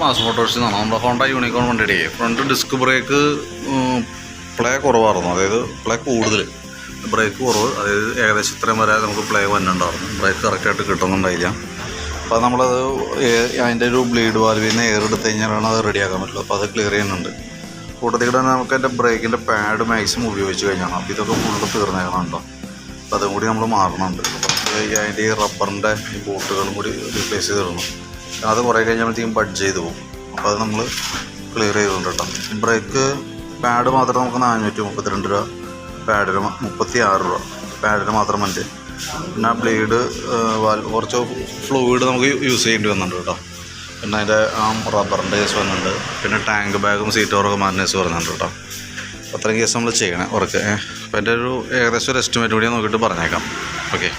Mass മോട്ടോഴ്സിൽ നിന്നാണ് നമ്മുടെ ഹോണ്ട യൂണിക്കോൺ വണ്ടിയുടെ ഫ്രണ്ട് ഡിസ്ക് ബ്രേക്ക് പ്ലേ കുറവായിരുന്നു. അതായത് പ്ലേ കൂടുതൽ ബ്രേക്ക് കുറവ്. അതായത് ഏകദേശം ഇത്രയും വരെ നമുക്ക് പ്ലേ വന്നിട്ടുണ്ടായിരുന്നു. ബ്രേക്ക് കറക്റ്റായിട്ട് കിട്ടുന്നുണ്ടായില്ല. അപ്പോൾ നമ്മളത് അതിന്റെ ഒരു ബ്ലീഡ് വാൽവിൽ നിന്ന് എയർ എടുത്ത് കഴിഞ്ഞാലാണ് അത് റെഡിയാക്കാൻ പറ്റുള്ളൂ. അപ്പോൾ അത് ക്ലിയർ ചെയ്യുന്നുണ്ട്. കൂട്ടത്തിൽ തന്നെ നമുക്ക് എന്റെ ബ്രേക്കിന്റെ പാഡ് മാക്സിമം ഉപയോഗിച്ച് കഴിഞ്ഞാണ്. അപ്പോൾ ഇതൊക്കെ ഫുള്ള് തീർന്നേക്കണുണ്ടോ അപ്പോൾ അതും കൂടി നമ്മൾ മാറണുണ്ട്. അതിന്റെ ഈ റബ്ബറിന്റെ ബോട്ടുകളും കൂടി റീപ്ലേസ് ചെയ്തിടണം. അത് കുറേ കഴിഞ്ഞപ്പോഴത്തേക്കും ബഡ് ചെയ്ത് പോകും. അപ്പോൾ അത് നമ്മൾ ക്ലിയർ ചെയ്തുകൊണ്ട് കേട്ടോ. ബ്രേക്ക് പാഡ് മാത്രം നമുക്ക് നാനൂറ്റി മുപ്പത്തിരണ്ട് രൂപ പാഡിന് മുപ്പത്തി ആറ് രൂപ. പാഡിന് മാത്രം മറ്റ്. പിന്നെ ബ്ലേഡ് കുറച്ച് ഫ്ലൂയിഡ് നമുക്ക് യൂസ് ചെയ്യേണ്ടി വന്നിട്ടുണ്ട് കേട്ടോ. പിന്നെ അതിന്റെ ആ റബ്ബറിന്റെ കേസ് വന്നിട്ടുണ്ട്. പിന്നെ ടാങ്ക് ബാഗും സീറ്റ് കവറൊക്കെ മാറിനേസ് പറഞ്ഞിട്ടുണ്ട് കേട്ടോ. അത്രയും കേസ് നമ്മൾ ചെയ്യണം ഉറക്കെ. അപ്പോൾ എന്റെ ഒരു ഏകദേശം ഒരു എസ്റ്റിമേറ്റ് കൂടി നോക്കിയിട്ട് പറഞ്ഞേക്കാം. ഓക്കെ